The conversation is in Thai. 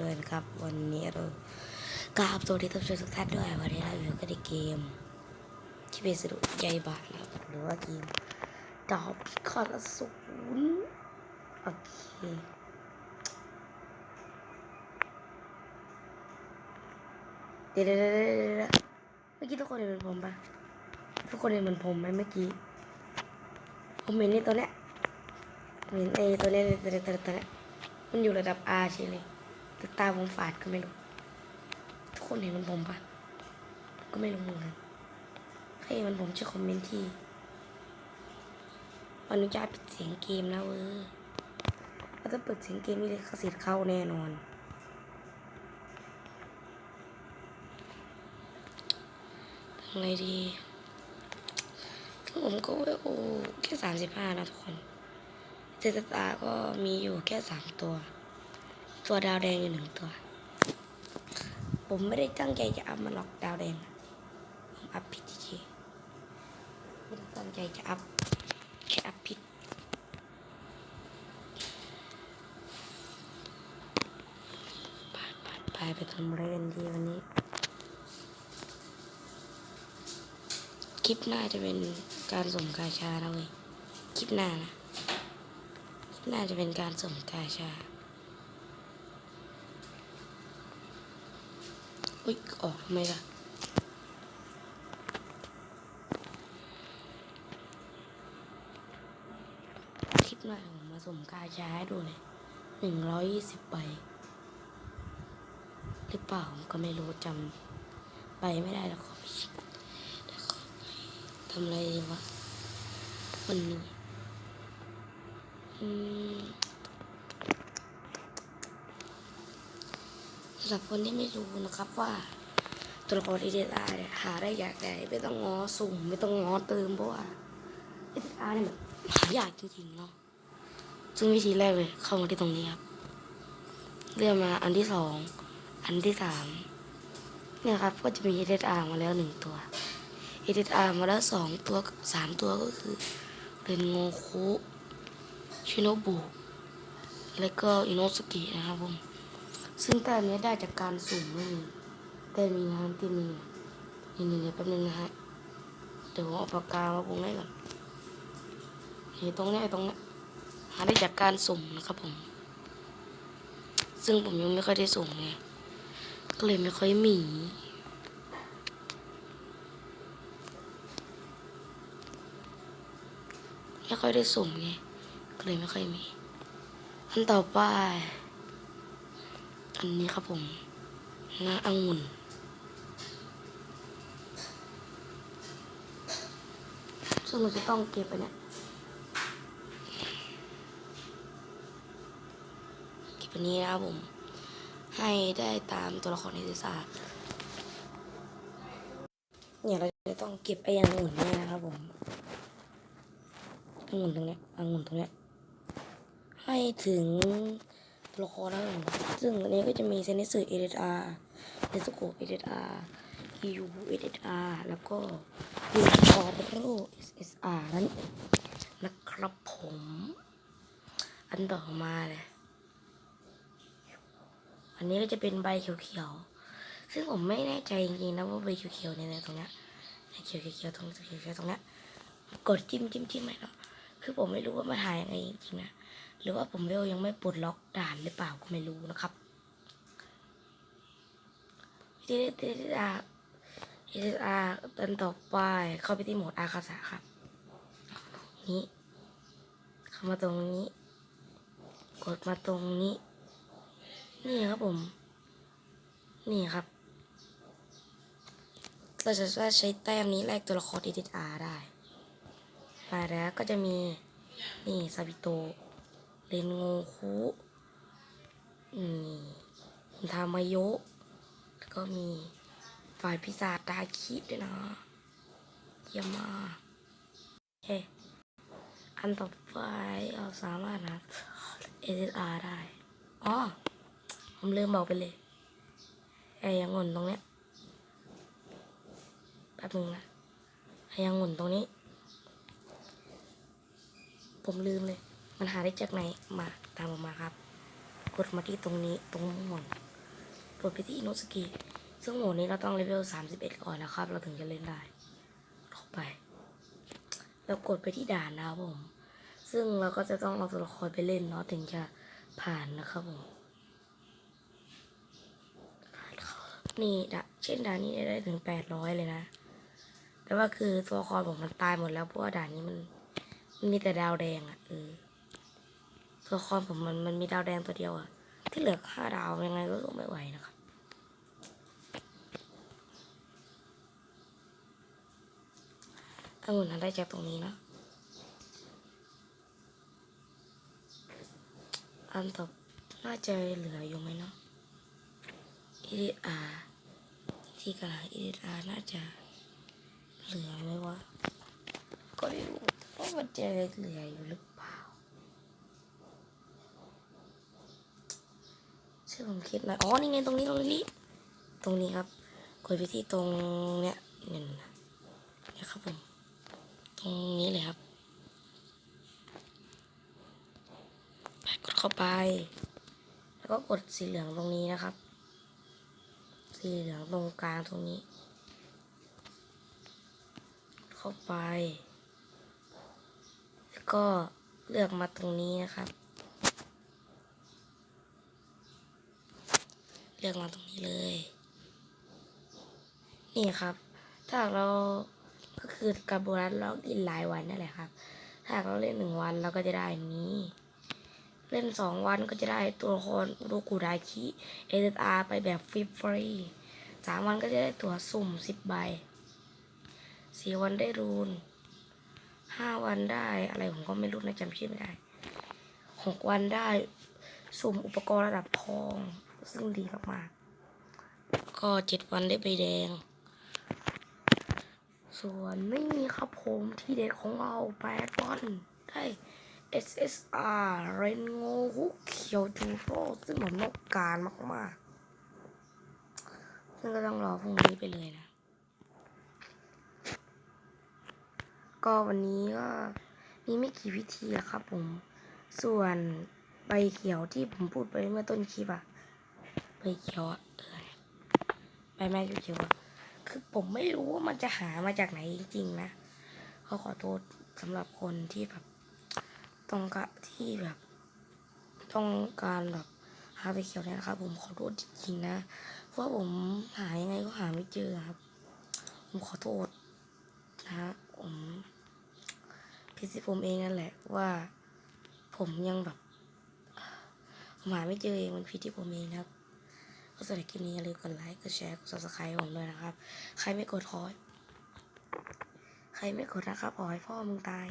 ด้วยนะครับ วันนี้เรากราบสวัสดีท่านผู้ชมทุกท่านด้วยวันนี้เราอยู่กันในเกม ที่เป็นสนุกใจบาทนะครับหรือว่าเกมดาวพิฆาตอสูรโอเคเดี๋ยวเดี๋ยวเดี๋ยวเดะเมื่อกี้ทุกคนเห็นเหมือนผมปะทุกคนเห็นเหมือนผมไหมเมื่อกี้ผมเห็นนี่ตัวเนี้ยเห็นไอ้ตัวเนี้ยตัวเนี้ยตัวเนี้ยตัวเนี้ยมันอยู่ระดับ R ใช่เลย แต่ตาผมฝาดก็ไม่รู้ทุกคนเห็นมันผมปะก็ไม่รู้เหมือนกันใครเห็นมันผมช่วยคอมเมนต์ที่อนุญาตปิดเสียงเกมแล้วเว้ยเราถ้าเปิดเสียงเกมนี่เลยขาสิทธิ์เข้าแน่นอนทำไงดีผมก็เวลแค่สามสิบห้านะทุกคนเจตตาก็มีอยู่แค่สามตัว ตัวดาวแดงอยู่หนึ่งตัว ผมไม่ได้ตั้งใจจะอัพมันหรอกดาวแดงอะผมอัพผิดจริงไม่ได้ตั้งใจจะอัพแค่อัพผิดไปไปไปไปทำอะไรกันดีวันนี้ คลิปหน้าจะเป็นการส่งกาชาแล้วเว้ยคลิปหน้านะคลิปหน้าจะเป็นการส่งกาชา อุ๊ยออกทำไมล่ะคลิปหน้าผมมาส่งกาชาให้ดูเลยหนึ่งร้อยยี่สิบใบหรือเปล่าผมก็ไม่รู้จำใบไม่ได้แล้วขอไปช็คเดี๋ยวขอทำอะไรดีวะวันนี้อืม สำหรับคนที่ไม่รู้นะครับว่าตัวละครเอเดอาร์เนี่ยหาได้อยากได้ไม่ต้องง้อสุ่มไม่ต้องง้อเติมเพราะว่าเอเดอาร์เนี่ยมันหายากจริงๆเนาะซึ่งวิธีแรกเลยเข้ามาที่ตรงนี้ครับ เลื่อนมาอันที่สองอันที่สามเนี่ยครับก็จะมี SSR มาแล้วหนึ่งตัว SSR มาแล้วสองตัวสามตัวก็คือเรนโงคุชิโนบุแล้วก็อิโนสกินะครับผม ซึ่งแต่อันนี้ได้จากการสุ่มนั่นเองแต่มีนะที่มีนี่นี่นี่แป๊บนึงนะฮะ เดี๋ยวผมเอาปากกามาวงให้ก่อนนี่ตรงเนี้ยตรงเนี้ยหาได้จากการสุ่มนะครับผม ซึ่งผมยังไม่ค่อยได้ส่งไงก็เลยไม่ค่อยมีไม่ค่อยได้ส่งไงก็เลยไม่ค่อยมี อันต่อไป อันนี้ครับผมน้าองุ่นซึ่งเราจะต้องเก็บไปเนี่ยเก็บอันนี้นะครับผม ให้ได้ตามตัวละครในศึกษาเนี่ยเราจะต้องเก็บไอ้องุ่นเนี่ยนะครับผมองุ่นตรงเนี้ยองุ่นตรงเนี้ยให้ถึง ตัวละครแล้วซึ่งอันนี้ก็จะมีเซนิสึเอเดอร์เนสโกเอเดอร์ยูเอเดอร์แล้วก็ยูคอร์โรเอสเอสอาร์นั่นนะครับผม อันต่อมาเลยอันนี้ก็จะเป็นใบเขียวๆ ซึ่งผมไม่แน่ใจจริงๆนะว่าใบเขียวๆเนี่ยตรงเนี้ยเขียวๆๆตรงเขียวๆตรงเนี้ยกดจิ้มจิ้มจิ้มไหมเนาะคือผมไม่รู้ว่ามันหายยังไงจริงๆนะ หรือว่าผมเวลยังไม่ปลดล็อกด่านหรือเปล่าก็ไม่รู้นะครับเอเดอาเอเดอาตันต่อไปเข้าไปที่โหมดอาคาสะครับ นี้เข้ามาตรงนี้ กดมาตรงนี้ นี่ครับผม นี่ครับเราจะใช้แต้มนี้แลกตัวละคร EDR ได้มาแล้วก็จะมี นี่ซาบิโต เรนโงคุนี่ทามายะแล้วก็มีฝ่ายพิศาจดาคิด้วยนะเยี่ยมมากโอเคอันต่อไปเราสามารถนะ SSR ได้ อ๋อ ผมลืมบอกไปเลยไอ้ยังงนตรงเนี้ยแป๊บนึงนะไอ้ยังงนตรงนี้ ผมลืมเลย มันหาได้จากไหนมาตามผมมาครับ กดมาที่ตรงนี้ตรงหมดกดไปที่อิโนสกิซึ่งหมดนี้เราต้องเลเวล31ก่อนนะครับ เราถึงจะเล่นได้เข้าไปแล้วกดไปที่ด่านนะครับผม ซึ่งเราก็จะต้องเอาตัวละครไปเล่นเนาะถึงจะผ่านนะครับผมนี่ดะเช่นด่านนี้ได้ถึงแปดร้อยเลยนะ แต่ว่าคือตัวละครผมมันตายหมดแล้วเพราะว่าด่านนี้มันมันมีแต่ดาวแดงอะ่ะเออ ตัวละครผมมันมันมีดาวแดงตัวเดียวอะที่เหลือห้าดาวยังไงก็สู้ไม่ไหวนะครับองุ่นนั้นได้จากตรงนี้นะ อันต่อน่าจะเหลืออยู่ไหมเนาะอีดิอาที่กำลังอีดิอาน่าจะเหลือไหมวะ ก็ไม่รู้ว่าะมันจะเหลืออยู่หรือเปล่า ช่วยผมคิดหน่อยอ๋อนี่ไงตรงนี้ตรงนี้ตรงนี้ครับกดไปที่ตรงเนี้ยเนี่ยนะเนี่ยครับผมตรงนี้เลยครับไปกดเข้าไป แล้วก็กดสีเหลืองตรงนี้นะครับ สีเหลืองตรงกลางตรงนี้ เข้าไป แล้วก็เลือกมาตรงนี้นะครับ เลือกมาตรงนี้เลย นี่ครับ ถ้าเราก็คือการโบนัสล็อกอินหลายวันนั่นแหละครับ ถ้าเราเล่นหนึ่งวันเราก็จะได้นี้ เล่นสองวันก็จะได้ตัวละครอุโดกุไดคิเอเดอาร์ไปแบบฟรีฟรีสามวันก็จะได้ตัวสุ่มสิบใบสี่วันได้รูนห้าวันได้อะไรผมก็ไม่รู้นะจำชื่อไม่ได้หกวันได้สุ่มอุปกรณ์ระดับทอง ซึ่งดีมากๆก็เจ็ดวันได้ใบแดง ส่วนนี่มีครับผมที่เด็ดของเราแปดวันได้ SSR เรนโงฮุกเขียวจูโรซึ่งผมต้องการมากๆ ซึ่งก็ต้องรอพรุ่งนี้ไปเลยนะ ก็วันนี้ก็มีไม่กี่วิธีอะครับผม ส่วนใบเขียวที่ผมพูดไปเมื่อต้นคลิปอะ ใบเขียวเออใบไม้เขียวคือผมไม่รู้ว่ามันจะหามาจากไหนจริงๆนะเขาขอโทษสำหรับคนที่แบบต้องการที่แบบต้องการแบบหาใบเขียวเนี่ยนะครับ ผมขอโทษจริงๆนะเพราะว่าผมหายังไงก็หาไม่เจอครับ ผมขอโทษนะฮะผมผิดที่ผมเองนั่นแหละว่า ผมยังแบบผมหาไม่เจอเองมันผิดที่ผมเองนะครับ สำหรับคลิปนี้อย่าลืมกดไลค์ กดแชร์ กดซับสไครต์ผมด้วยนะครับ ใครไม่กดขอใครไม่กดนะครับขอให้พ่อมึงตาย